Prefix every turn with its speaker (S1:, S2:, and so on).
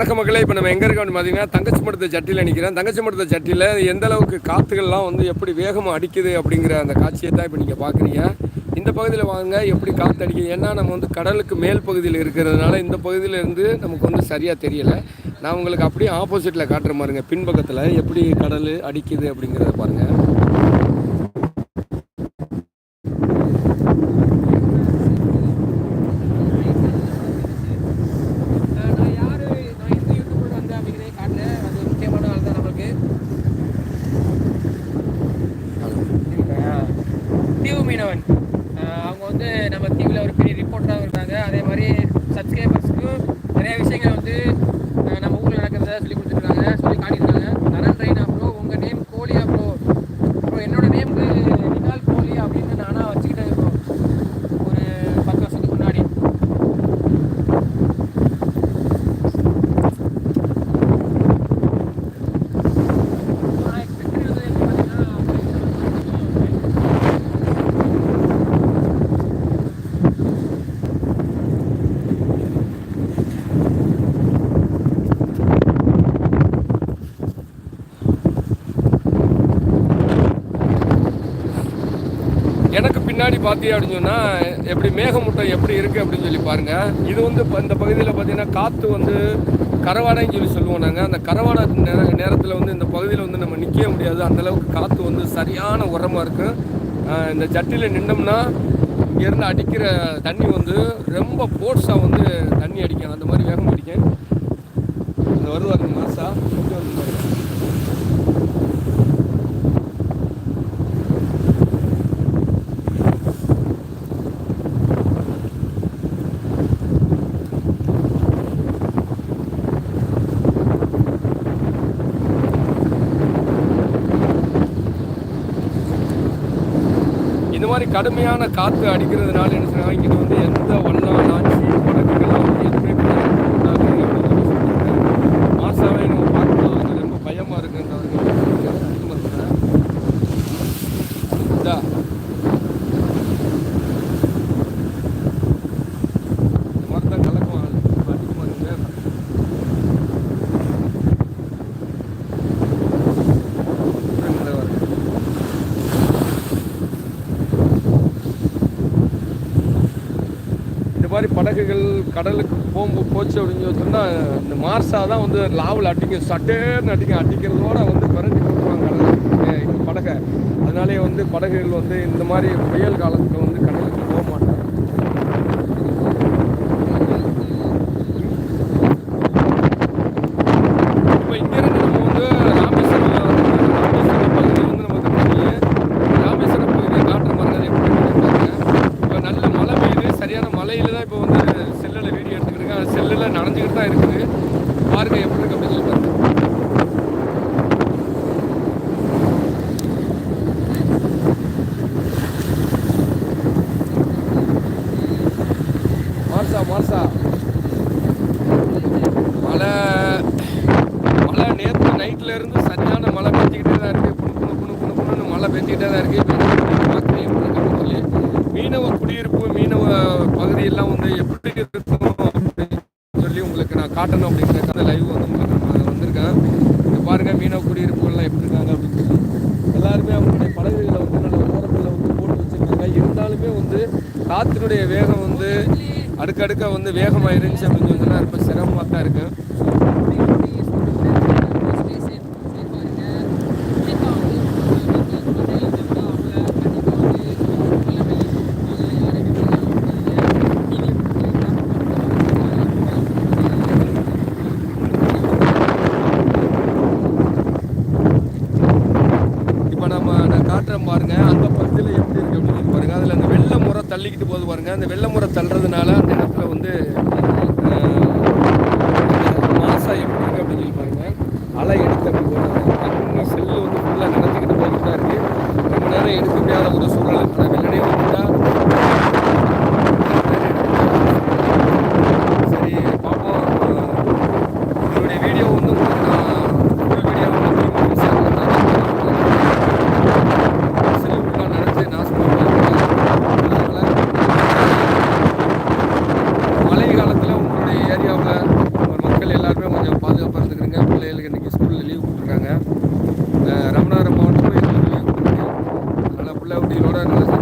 S1: வணக்க மக்களே. இப்போ நம்ம எங்கே இருக்கோம்னு பார்த்தீங்கன்னா தங்கச்சி மடத்த சட்டியில் நிற்கிறேன் தங்கச்சி மடத்த சட்டியில் எந்த அளவுக்கு காற்றுகள்லாம் வந்து எப்படி வேகமாக அடிக்குது அப்படிங்கிற அந்த காட்சியை தான் இப்போ நீங்கள் பார்க்குறீங்க. இந்த பகுதியில் வாங்க எப்படி காற்று அடிக்குது? ஏன்னா நம்ம வந்து கடலுக்கு மேல் பகுதியில் இருக்கிறதுனால இந்த பகுதியிலேருந்து நமக்கு வந்து சரியாக தெரியலை. நான் உங்களுக்கு அப்படியே ஆப்போசிட்டில் காட்டுற மாதிரிங்க. பின்பக்கத்தில் எப்படி கடல் அடிக்குது அப்படிங்கிறத பாருங்கள்
S2: நான் யாரு நான் எந்த யூடியூப்ல வந்தேன் அப்படிங்கிறதே காட்டல அது ஒரு முக்கியமான ஆள் தான் நம்மளுக்கு சரிங்களா? தீவு மீனவன் ஆஹ் அவங்க வந்து டிவியில் ஒரு பெரிய ரிப்போர்ட்டராகவும் இருக்காங்க. அதே மாதிரி சப்ஸ்கிரைபர்ஸ்க்கும் நிறைய விஷயங்கள் வந்து
S1: பின்னாடி பார்த்தீங்க அப்படின்னு சொன்னால் எப்படி மேகமூட்டம் எப்படி இருக்குது அப்படின்னு சொல்லி பாருங்கள் இது வந்து இப்போ இந்த பகுதியில் பார்த்தீங்கன்னா காற்று வந்து கரவாடைன்னு சொல்லி சொல்லுவோம் நாங்கள் அந்த கரவாடை நேர நேரத்தில் வந்து இந்த பகுதியில் வந்து நம்ம நிற்கவே முடியாது. அந்தளவுக்கு காற்று வந்து சரியான உரமாக இருக்கும் இந்த ஜட்டியில் நின்னோம்னா இங்கேருந்து அடிக்கிற தண்ணி வந்து ரொம்ப ஃபோர்ஸாக வந்து தண்ணி அடிக்கும். அந்த மாதிரி வேகம் அடிக்கும். இந்த வருவாங்க மாசா. மாதிரி கடுமையான காற்று அடிக்கிறதுனால என்ன சொன்னாங்க இங்கிட்டு வந்து எந்த ஒன்றா லான்ச்சி படகுகள்லாம் வந்து எதுவுமே கிடையாது. அப்படின்னு சொல்லி சொல்றாங்க. மாசாவே நம்ம பார்க்கும்போது வந்து ரொம்ப பயமாக இருக்குன்றாங்க இதா இந்த மாதிரி தான் கலக்கும் ஆள். அதிகமா இருக்கு. இந்த வர. இந்த மாதிரி படகுகள் கடலுக்கு போகும்போது போச்சு அப்படின்னு சொன்னால் இந்த மார்சா தான் வந்து லாவில் அடிக்கும். சட்டேர்னு அடிக்கும். அடிக்கிறதோட வந்து பிறந்து கொடுக்குவாங்க கடலுக்கு. படகை. அதனாலே வந்து படகுகள் வந்து இந்த மாதிரி புயல் காலத்தில் வந்து கடலுக்கு போக மாட்டாங்க இப்போ இங்கேருந்து நம்ம வந்து ராமேஸ்வரம் ராமேஸ்வரம் பகுதி வந்து நமக்கு தெரியும் ராமேஸ்வரம் பகுதியை காட்டுற மாதிரி அதை எப்படி இருக்குன்னு பாருங்க இப்போ நல்ல மழை பெய்யுது சரியான மலையில் தான் இப்போ வந்து செல்லில் வீடியோ எடுத்துக்கிட்டு இருக்கேன். செல்லில் நனைஞ்சிக்கிட்டு தான் இருக்குது. பாருங்க எப்படி இருக்கு அப்படின்னு சொல்லி மார்சா மார்சா. மழை மழை நேற்று நைட்டில் இருந்து சரியான மழை பெஞ்சிக்கிட்டே தான் இருக்குது குணு குணு குணு குணு குணுன்னு மழை பெஞ்சிக்கிட்டே தான் இருக்குது எப்படி சொல்லி மீனவ குடியிருப்பு மீனவ பகுதியெல்லாம் வந்து எப்படி இருக்கும் அப்படின்னு சொல்லி உங்களுக்கு நான் காட்டணும் அப்படிங்கிறதுக்காக லைவ் வந்து உங்களுக்கு நான் வந்திருக்கேன். இங்கே பாருங்க மீனவ குடியிருப்புகள்லாம் எப்படி இருக்காங்க அப்படின்னு சொல்லி. எல்லாருமே அவங்களுடைய படகுகளை வந்து நல்ல ஓரத்தில் வந்து போட்டு வச்சுருக்காங்க. இருந்தாலுமே வந்து காற்றினுடைய வேகம் வந்து அடுக்கடுக்க வந்து வேகமாக இருந்துச்சு அப்படின்னு சொன்னால் ரொம்ப சிரமமாக தான் இருக்குது இப்போ மாற்றம் பாருங்கள் பாருங்க. அந்த பகுதியில் எப்படி இருக்கு அப்படின்னு சொல்லி பாருங்க. அதில் அந்த வெள்ளை முறை தள்ளிக்கிட்டு போகுது பாருங்க. அந்த வெள்ளை முறை தள்ளுறதுனால அந்த இடத்துல வந்து மாசா எப்படி இருக்கு அப்படின்னு சொல்லி பாருங்க. அலை எடுத்து அப்படி போடுறாங்க செல்லு வந்து ஃபுல்லாக நினைச்சிக்கிட்டு போயிட்டு தான் இருக்கு. ரொம்ப நேரம் எடுக்க முடியாத ஒரு சூழல். ஃபுல்லாக குட்டிகளோட நல்லா